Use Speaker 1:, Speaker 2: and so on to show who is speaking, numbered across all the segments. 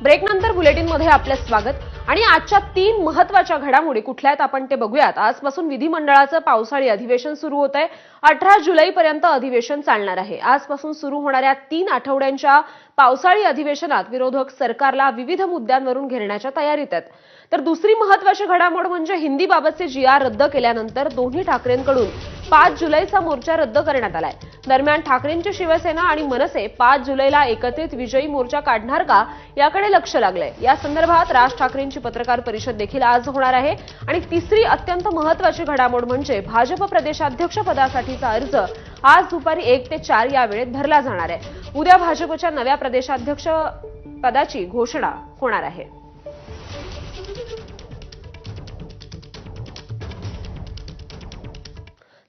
Speaker 1: ब्रेकनंतर बुलेटिनमध्ये आपलं स्वागत. आणि आजच्या तीन महत्त्वाच्या घडामोडी कुठल्या आहेत आपण ते बघूयात. आजपासून विधिमंडळाचं पावसाळी अधिवेशन सुरू होत आहे अठरा जुलैपर्यंत अधिवेशन चालणार आहे. आजपासून सुरू होणाऱ्या तीन आठवड्यांच्या पावसाळी अधिवेशनात विरोधक सरकारला विविध मुद्द्यांवरून घेरण्याच्या तयारीत आहेत. तर दुसरी महत्वाची घडामोड म्हणजे हिंदीबाबतचे जी आर रद्द केल्यानंतर दोन्ही ठाकरेंकडून पाच जुलैचा मोर्चा रद्द करण्यात आलाय. दरम्यान ठाकरेंची शिवसेना आणि मनसे पाच जुलैला एकत्रित विजयी मोर्चा काढणार का याकडे लक्ष लागलंय. या संदर्भात राज ठाकरेंची पत्रकार परिषद देखील आज होणार आहे. आणि तिसरी अत्यंत महत्वाची घडामोड म्हणजे भाजप प्रदेशाध्यक्ष पदासाठीचा अर्ज आज दुपारी एक ते चार या वेळेत भरला जाणार आहे. उद्या भाजपच्या नव्या प्रदेशाध्यक्ष पदाची घोषणा होणार आहे.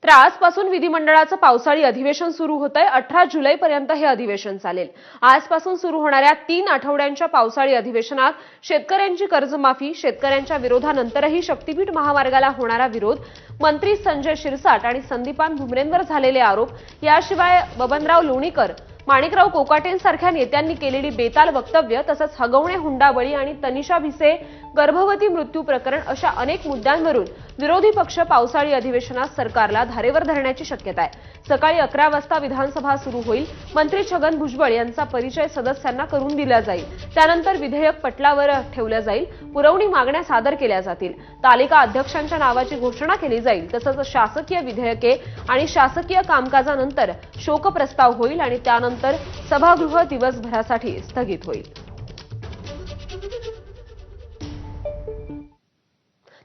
Speaker 1: तर आजपासून विधिमंडळाचं पावसाळी अधिवेशन सुरू होत आहे अठरा जुलैपर्यंत हे अधिवेशन चालेल. आजपासून सुरू होणाऱ्या तीन आठवड्यांच्या पावसाळी अधिवेशनात शेतकऱ्यांची कर्जमाफी शेतकऱ्यांच्या विरोधानंतरही शक्तीपीठ महामार्गाला होणारा विरोध मंत्री संजय शिरसाट आणि संदीपान भुमरेंवर झालेले आरोप याशिवाय बबनराव लोणीकर माणिकराव कोकाटेंसारख्या नेत्यांनी केलेली बेताल वक्तव्य तसंच हगवणे हुंडाबळी आणि तनिषा भिसे गर्भवती मृत्यू प्रकरण अशा अनेक मुद्द्यांवरून विरोधी पक्ष पावसाळी अधिवेशनात सरकारला धारेवर धरण्याची शक्यता आहे. सकाळी अकरा वाजता विधानसभा सुरू होईल. मंत्री छगन भुजबळ यांचा परिचय सदस्यांना करून दिला जाईल. त्यानंतर विधेयक पटलावर ठेवलं जाईल. पुरवणी मागण्या सादर केल्या जातील. तालिका अध्यक्षांच्या नावाची घोषणा केली जाईल. तसंच शासकीय विधेयके आणि शासकीय कामकाजानंतर शोकप्रस्ताव होईल आणि त्यानंतर सभागृह दिवसभरासाठी स्थगित होईल.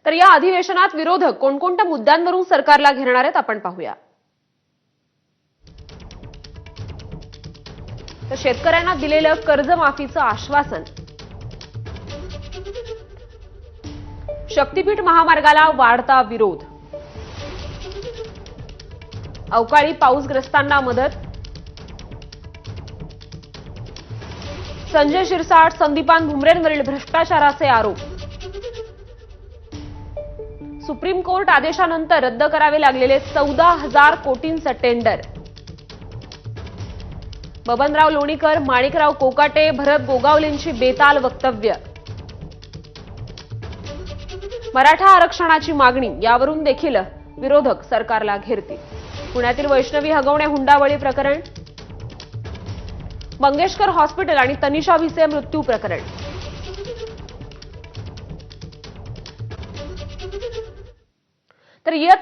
Speaker 1: तर या अधिवेशनात विरोधक कोणकोणत्या मुद्द्यांवरून सरकारला घेणार आहेत आपण पाहूया. तर शेतकऱ्यांना दिलेलं कर्जमाफीचं आश्वासन. शक्तीपीठ महामार्गाला वाढता विरोध. अवकाळी पाऊसग्रस्तांना मदत. संजय शिरसाट संदीपान भुमरेंवरील भ्रष्टाचाराचे आरोप. सुप्रीम कोर्ट आदेशानंतर रद्द करावे लागलेले चौदा हजार कोटींचं टेंडर. बबनराव लोणीकर माणिकराव कोकाटे भरत गोगावलेंची बेताल वक्तव्य. मराठा आरक्षणाची मागणी यावरून देखील विरोधक सरकारला घेरतील. पुण्यातील वैष्णवी हगवणे हुंडाबळी प्रकरण. मंगेशकर हॉस्पिटल आणि तनिषा भिसे मृत्यू प्रकरण. तर इयत्ता